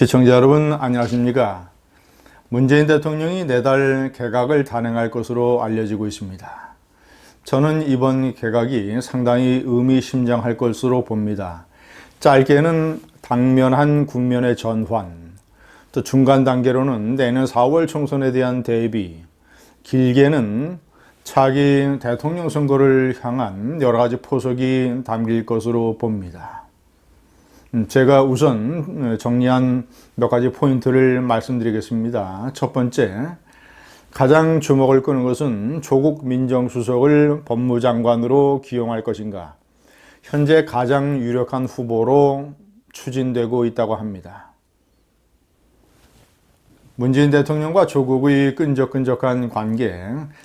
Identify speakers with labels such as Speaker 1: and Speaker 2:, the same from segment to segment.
Speaker 1: 시청자 여러분 안녕하십니까? 문재인 대통령이 내달 개각을 단행할 것으로 알려지고 있습니다. 저는 이번 개각이 상당히 의미심장할 것으로 봅니다. 짧게는 당면한 국면의 전환, 또 중간 단계로는 내년 4월 총선에 대한 대비, 길게는 차기 대통령 선거를 향한 여러 가지 포석이 담길 것으로 봅니다. 음, 제가 우선 정리한 몇 가지 포인트를 말씀드리겠습니다. 첫 번째, 가장 주목을 끄는 것은 조국 민정수석을 법무장관으로 기용할 것인가. 현재 가장 유력한 후보로 추진되고 있다고 합니다. 문재인 대통령과 조국의 끈적끈적한 관계,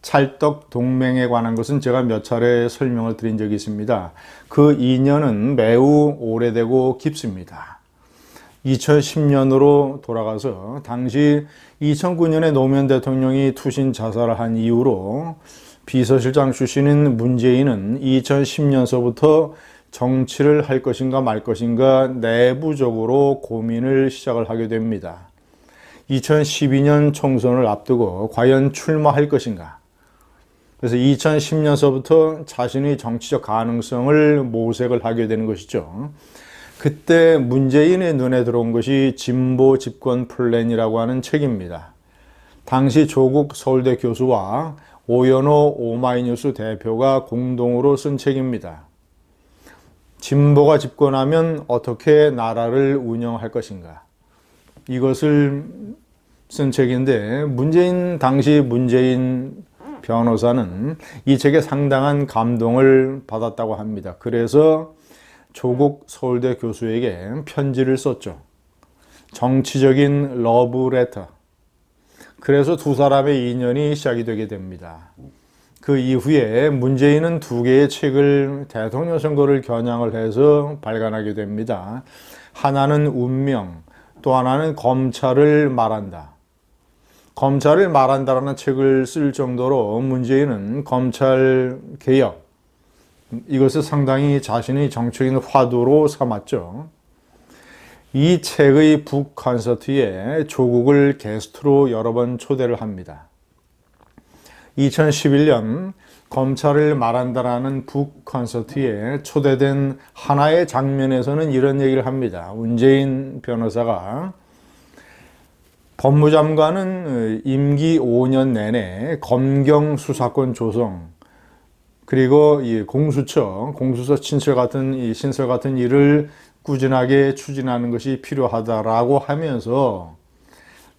Speaker 1: 찰떡 동맹에 관한 것은 제가 몇 차례 설명을 드린 적이 있습니다. 그 인연은 매우 오래되고 깊습니다. 2010년으로 돌아가서 당시 2009년에 노무현 대통령이 투신 자살을 한 이후로 비서실장 출신인 문재인은 2010년서부터 정치를 할 것인가 말 것인가 내부적으로 고민을 시작을 하게 됩니다. 2012년 총선을 앞두고 과연 출마할 것인가? 그래서 2010년서부터 자신의 정치적 가능성을 모색을 하게 되는 것이죠. 그때 문재인의 눈에 들어온 것이 진보 집권 플랜이라고 하는 책입니다. 당시 조국 서울대 교수와 오연호 오마이뉴스 대표가 공동으로 쓴 책입니다. 진보가 집권하면 어떻게 나라를 운영할 것인가? 이것을 쓴 책인데 문재인 당시 문재인 변호사는 이 책에 상당한 감동을 받았다고 합니다. 그래서 조국 서울대 교수에게 편지를 썼죠. 정치적인 러브레터. 그래서 두 사람의 인연이 시작이 되게 됩니다. 그 이후에 문재인은 두 개의 책을 대통령 선거를 겨냥을 해서 발간하게 됩니다. 하나는 운명, 또 하나는 검찰을 말한다. 검찰을 말한다라는 책을 쓸 정도로 문재인은 검찰 개혁, 이것을 상당히 자신의 정치적인 화두로 삼았죠. 이 책의 북 콘서트에 조국을 게스트로 여러 번 초대를 합니다. 2011년 검찰을 말한다라는 북 콘서트에 초대된 하나의 장면에서는 이런 얘기를 합니다. 문재인 변호사가 법무장관은 임기 5년 내내 검경 수사권 조성 그리고 이 공수처, 공수처 친철 같은 이 신설 같은 일을 꾸준하게 추진하는 것이 필요하다라고 하면서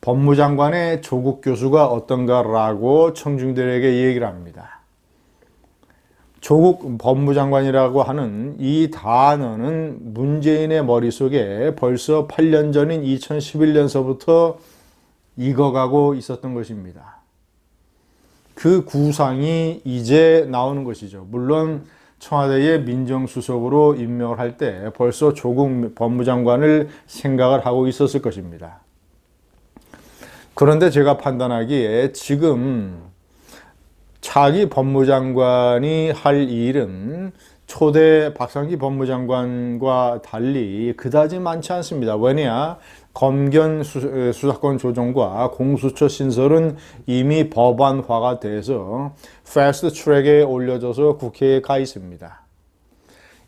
Speaker 1: 법무장관의 조국 교수가 어떤가라고 청중들에게 얘기를 합니다. 조국 법무장관이라고 하는 이 단어는 문재인의 머릿속에 벌써 8년 전인 2011년서부터 익어가고 있었던 것입니다. 그 구상이 이제 나오는 것이죠. 물론 청와대의 민정수석으로 임명을 할 때 벌써 조국 법무장관을 생각을 하고 있었을 것입니다. 그런데 제가 판단하기에 지금 차기 법무장관이 할 일은 초대 박상기 법무장관과 달리 그다지 많지 않습니다. 왜냐? 검견 수사권 조정과 공수처 신설은 이미 법안화가 돼서 패스트 트랙에 올려져서 국회에 가 있습니다.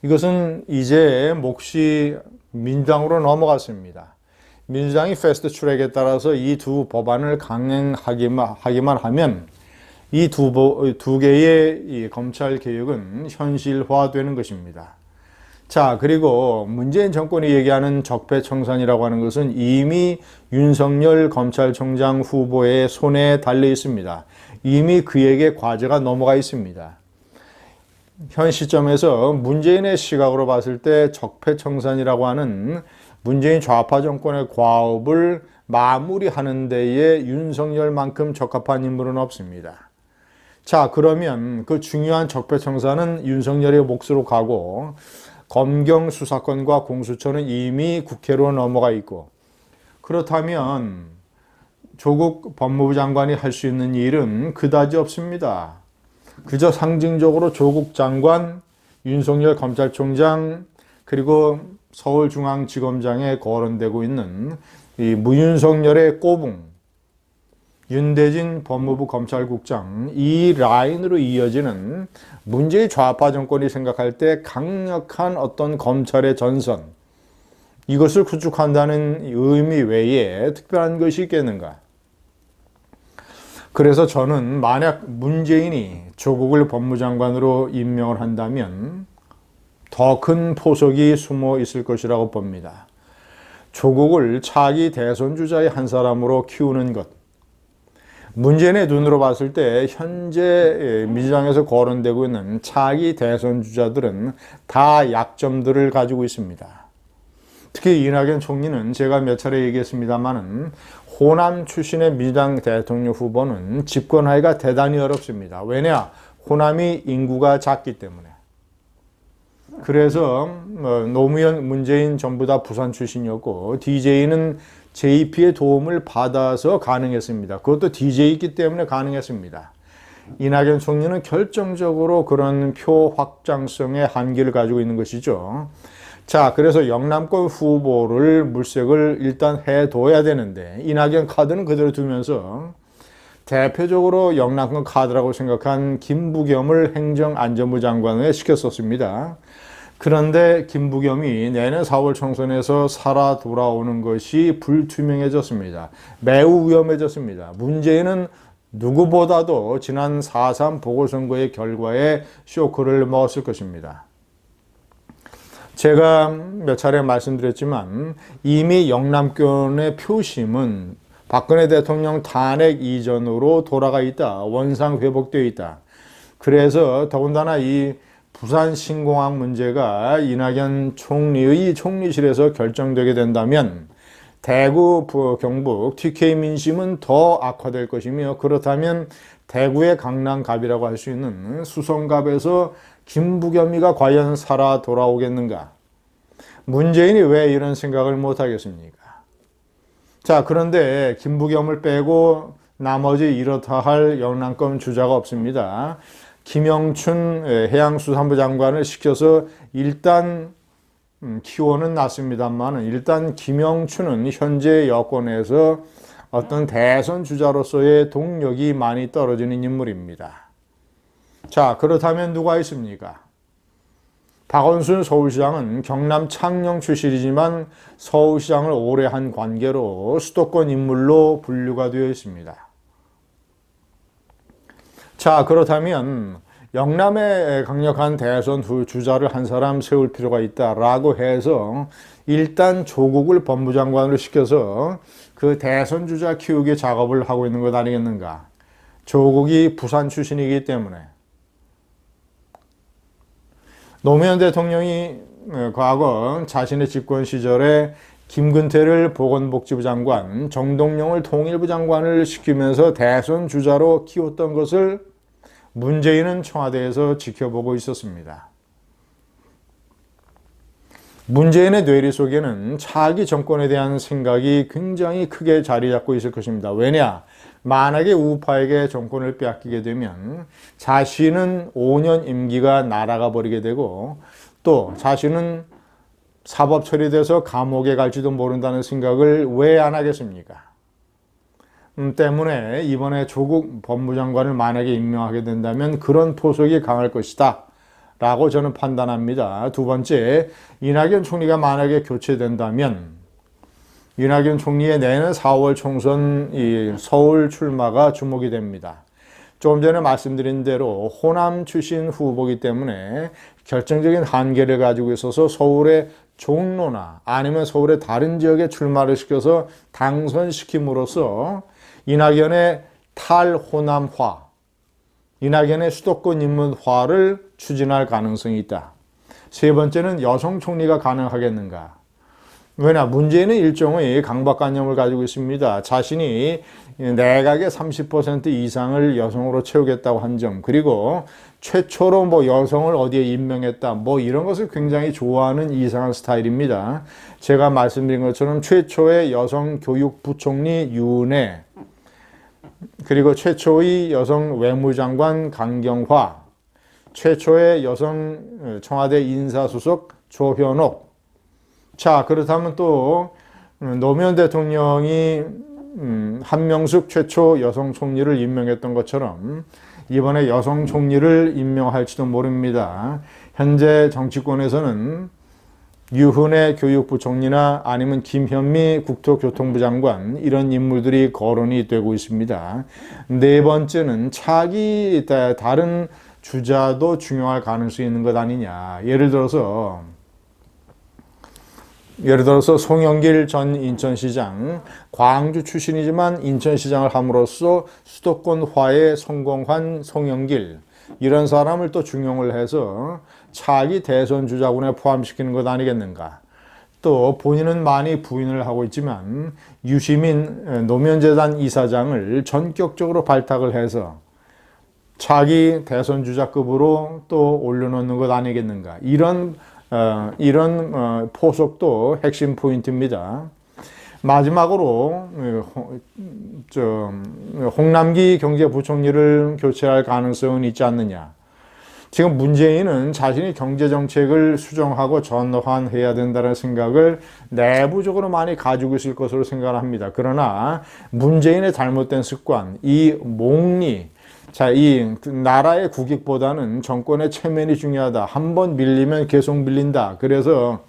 Speaker 1: 이것은 이제 몫이 민주당으로 넘어갔습니다. 민주당이 패스트 트랙에 따라서 이 두 법안을 강행하기만 하기만 하면 이두 두 개의 이 검찰 개혁은 현실화되는 것입니다. 자, 그리고 문재인 정권이 얘기하는 적폐청산이라고 하는 것은 이미 윤석열 검찰총장 후보의 손에 달려 있습니다. 이미 그에게 과제가 넘어가 있습니다. 현 시점에서 문재인의 시각으로 봤을 때 적폐청산이라고 하는 문재인 좌파 정권의 과업을 마무리하는 데에 윤석열만큼 적합한 인물은 없습니다. 자, 그러면 그 중요한 적폐청산은 윤석열의 몫으로 가고 검경 수사권과 공수처는 이미 국회로 넘어가 있고 그렇다면 조국 법무부 장관이 할 수 있는 일은 그다지 없습니다. 그저 상징적으로 조국 장관, 윤석열 검찰총장, 그리고 서울중앙지검장에 거론되고 있는 이 무윤석열의 꼬붕, 윤대진 법무부 검찰국장 이 라인으로 이어지는 문재인 좌파 정권이 생각할 때 강력한 어떤 검찰의 전선 이것을 구축한다는 의미 외에 특별한 것이 있겠는가? 그래서 저는 만약 문재인이 조국을 법무장관으로 임명을 한다면 더 큰 포석이 숨어 있을 것이라고 봅니다. 조국을 차기 대선 주자의 한 사람으로 키우는 것. 문재인의 눈으로 봤을 때 현재 민주당에서 거론되고 있는 차기 대선 주자들은 다 약점들을 가지고 있습니다. 특히 이낙연 총리는 제가 몇 차례 얘기했습니다만은 호남 출신의 민주당 대통령 후보는 집권하기가 대단히 어렵습니다. 왜냐? 호남이 인구가 작기 때문에. 그래서 뭐 노무현, 문재인 전부 다 부산 출신이었고 DJ는 JP의 도움을 받아서 가능했습니다. 그것도 DJ이기 때문에 가능했습니다. 이낙연 총리는 결정적으로 그런 표 확장성의 한계를 가지고 있는 것이죠. 자, 그래서 영남권 후보를 물색을 일단 해둬야 되는데 이낙연 카드는 그대로 두면서 대표적으로 영남권 카드라고 생각한 김부겸을 행정안전부 장관에 시켰었습니다. 그런데 김부겸이 내년 4월 총선에서 살아 돌아오는 것이 불투명해졌습니다. 매우 위험해졌습니다. 문제는 누구보다도 지난 4.3 보궐선거의 결과에 쇼크를 먹었을 것입니다. 제가 몇 차례 말씀드렸지만 이미 영남권의 표심은 박근혜 대통령 탄핵 이전으로 돌아가 있다. 원상 회복되어 있다. 그래서 더군다나 이 부산 신공항 문제가 이낙연 총리의 총리실에서 결정되게 된다면 대구, 경북, TK 민심은 더 악화될 것이며 그렇다면 대구의 강남갑이라고 할 수 있는 수성갑에서 김부겸이가 과연 살아 돌아오겠는가? 문재인이 왜 이런 생각을 못 하겠습니까? 자, 그런데 김부겸을 빼고 나머지 이렇다 할 영남권 주자가 없습니다. 김영춘 해양수산부 장관을 시켜서 일단 음, 키워는 놨습니다만 일단 김영춘은 현재 여권에서 어떤 대선 주자로서의 동력이 많이 떨어지는 인물입니다. 자, 그렇다면 누가 있습니까? 박원순 서울시장은 경남 창녕 출신이지만 서울시장을 오래 한 관계로 수도권 인물로 분류가 되어 있습니다. 자, 그렇다면 영남에 강력한 대선 주자를 한 사람 세울 필요가 있다라고 해서 일단 조국을 법무장관으로 시켜서 그 대선 주자 키우기 작업을 하고 있는 것 아니겠는가. 조국이 부산 출신이기 때문에. 노무현 대통령이 어, 과거 자신의 집권 시절에 김근태를 보건복지부 장관, 정동영을 통일부 장관을 시키면서 대선 주자로 키웠던 것을 문재인은 청와대에서 지켜보고 있었습니다. 문재인의 뇌리 속에는 차기 정권에 대한 생각이 굉장히 크게 자리 잡고 있을 것입니다. 왜냐? 만약에 우파에게 정권을 빼앗기게 되면 자신은 5년 임기가 날아가 버리게 되고 또 자신은 사법 처리돼서 감옥에 갈지도 모른다는 생각을 왜 안 하겠습니까? 음, 때문에 이번에 조국 법무장관을 만약에 임명하게 된다면 그런 포석이 강할 것이다. 라고 저는 판단합니다. 두 번째, 이낙연 총리가 만약에 교체된다면 이낙연 총리의 내년 4월 총선 서울 출마가 주목이 됩니다. 조금 전에 말씀드린 대로 호남 출신 후보이기 때문에 결정적인 한계를 가지고 있어서 서울의 종로나 아니면 서울의 다른 지역에 출마를 시켜서 당선시킴으로써 이낙연의 탈호남화, 이낙연의 수도권 인문화를 추진할 가능성이 있다. 세 번째는 여성 총리가 가능하겠는가? 왜냐 문재인은 일종의 강박관념을 가지고 있습니다. 자신이 내각의 30% 이상을 여성으로 채우겠다고 한 점, 그리고 최초로 뭐 여성을 어디에 임명했다, 뭐 이런 것을 굉장히 좋아하는 이상한 스타일입니다. 제가 말씀드린 것처럼 최초의 여성 교육부총리 윤혜, 그리고 최초의 여성 외무장관 강경화, 최초의 여성 청와대 인사수석 조현옥, 자, 그렇다면 또 음, 노무현 대통령이 음, 한명숙 최초 여성 총리를 임명했던 것처럼 이번에 여성 총리를 임명할지도 모릅니다. 현재 정치권에서는 유훈의 교육부 총리나 아니면 김현미 국토교통부 장관 이런 인물들이 거론이 되고 있습니다. 네 번째는 차기 다- 다른 주자도 중요할 가능성이 있는 것 아니냐. 예를 들어서 예를 들어서 송영길 전 인천시장 광주 출신이지만 인천시장을 함으로써 수도권화에 성공한 송영길 이런 사람을 또 중용을 해서 차기 대선 주자군에 포함시키는 것 아니겠는가. 또 본인은 많이 부인을 하고 있지만 유시민 노면재단 이사장을 전격적으로 발탁을 해서 차기 대선 주자급으로 또 올려놓는 것 아니겠는가. 이런 어, 이런 어, 포석도 핵심 포인트입니다. 마지막으로 어, 홍남기 경제부총리를 교체할 가능성은 있지 않느냐. 지금 문재인은 자신이 경제 정책을 수정하고 전환해야 된다는 생각을 내부적으로 많이 가지고 있을 것으로 생각합니다. 그러나 문재인의 잘못된 습관, 이 몽리, 자, 이 나라의 국익보다는 정권의 체면이 중요하다. 한 번 밀리면 계속 밀린다. 그래서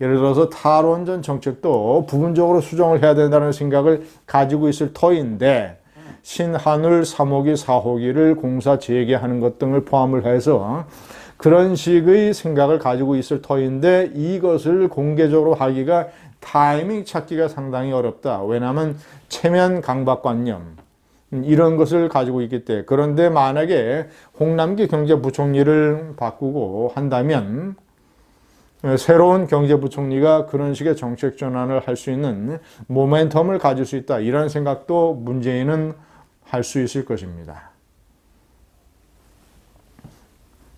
Speaker 1: 예를 들어서 탈원전 정책도 부분적으로 수정을 해야 된다는 생각을 가지고 있을 터인데 신한울 3호기, 4호기를 공사 재개하는 것 등을 포함을 해서 그런 식의 생각을 가지고 있을 터인데 이것을 공개적으로 하기가 타이밍 찾기가 상당히 어렵다. 왜냐하면 체면 강박관념 음, 이런 것을 가지고 있기 때문에 그런데 만약에 홍남기 경제부총리를 바꾸고 한다면 어, 새로운 경제부총리가 그런 식의 정책 전환을 할 수 있는 모멘텀을 가질 수 있다. 이런 생각도 문재인은 할 수 있을 것입니다.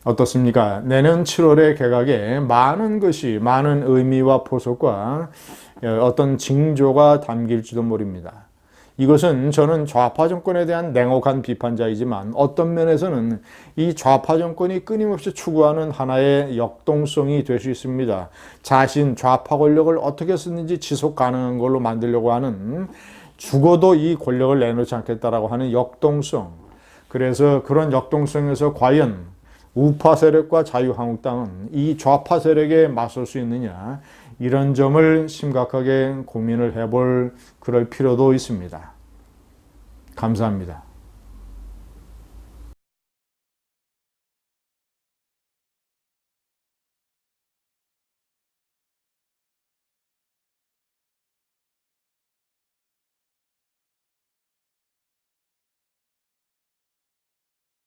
Speaker 1: 어떻습니까? 내년 7월의 개각에 많은 것이 많은 의미와 포석과 어, 어떤 징조가 담길지도 모릅니다. 이것은 저는 좌파 정권에 대한 냉혹한 비판자이지만 어떤 면에서는 이 좌파 정권이 끊임없이 추구하는 하나의 역동성이 될 수 있습니다. 자신 좌파 권력을 어떻게 쓰는지 지속 가능한 걸로 만들려고 하는 죽어도 이 권력을 내놓지 않겠다라고 하는 역동성. 그래서 그런 역동성에서 과연 우파 세력과 자유한국당은 이 좌파 세력에 맞설 수 있느냐 이런 점을 심각하게 고민을 해볼 그럴 필요도 있습니다. 감사합니다.